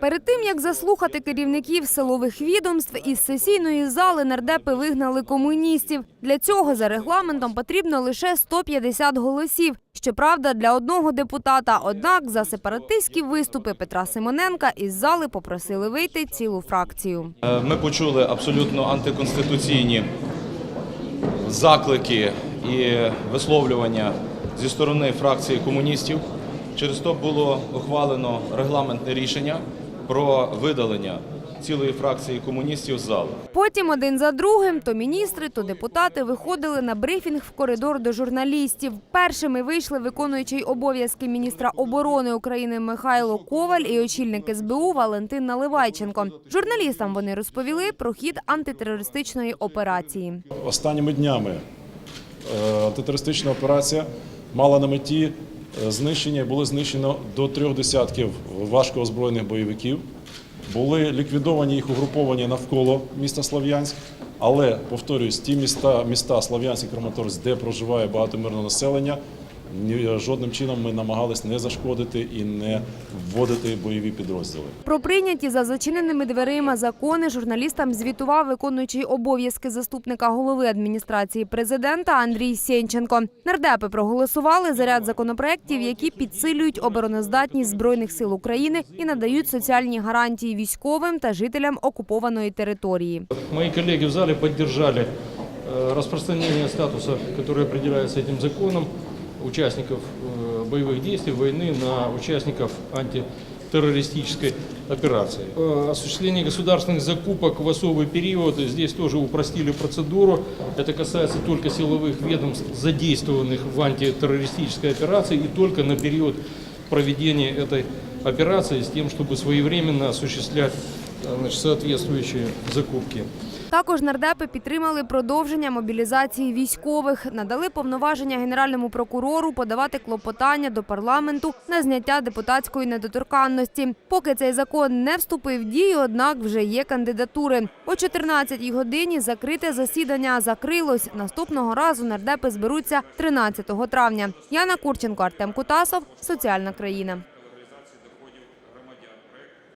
Перед тим як заслухати керівників силових відомств із сесійної зали нардепи вигнали комуністів. Для цього за регламентом потрібно лише 150 голосів. Щоправда, для одного депутата. Однак за сепаратистські виступи Петра Симоненка із зали попросили вийти цілу фракцію. Е, Ми почули абсолютно антиконституційні заклики і висловлювання зі сторони фракції комуністів. Через то було ухвалено регламентне рішення про видалення цілої фракції комуністів з залу. Потім один за другим то міністри, то депутати виходили на брифінг в коридор до журналістів. Першими вийшли виконуючий обов'язки міністра оборони України Михайло Коваль і очільник СБУ Валентин Наливайченко. Журналістам вони розповіли про хід антитерористичної операції. Останніми днями е, антитерористична операція мала на меті е, знищення, було знищено до трьох десятків важко озброєних бойовиків. Були ліквідовані їх угруповання навколо міста Слов'янськ, але повторюсь, ті міста, міста Слов'янськ і Краматорськ, де проживає багато мирного населення, ні- жодним чином ми намагались не зашкодити і не вводити бойові підрозділи. Про прийняті за зачиненими дверима закони журналістам звітував виконуючий обов'язки заступника голови адміністрації президента Андрій Сєнченко. Нардепи проголосували за ряд законопроєктів, які підсилюють обороноздатність збройних сил України і надають соціальні гарантії військовим та жителям окупованої території. Мои коллеги в зале поддержали э, распространение статуса, который определяется этим законом, Участников э, боевых действий, войны на участников антитеррористической операции. Э, Осуществление государственных закупок в особый период, здесь тоже упростили процедуру. Это касается только силовых ведомств, задействованных в антитеррористической операции и только на период проведения этой операции с тем, чтобы своевременно осуществлять э, значит, соответствующие закупки. Також нардепи підтримали продовження мобілізації військових, надали повноваження генеральному прокурору подавати клопотання до парламенту на зняття депутатської недоторканності. Поки цей закон не вступив в дію, однак вже є кандидатури. О 14-й годині закрите засідання закрилось. Наступного разу нардепи зберуться 13 травня. Яна Курченко, Артем Кутасов, Соціальна країна.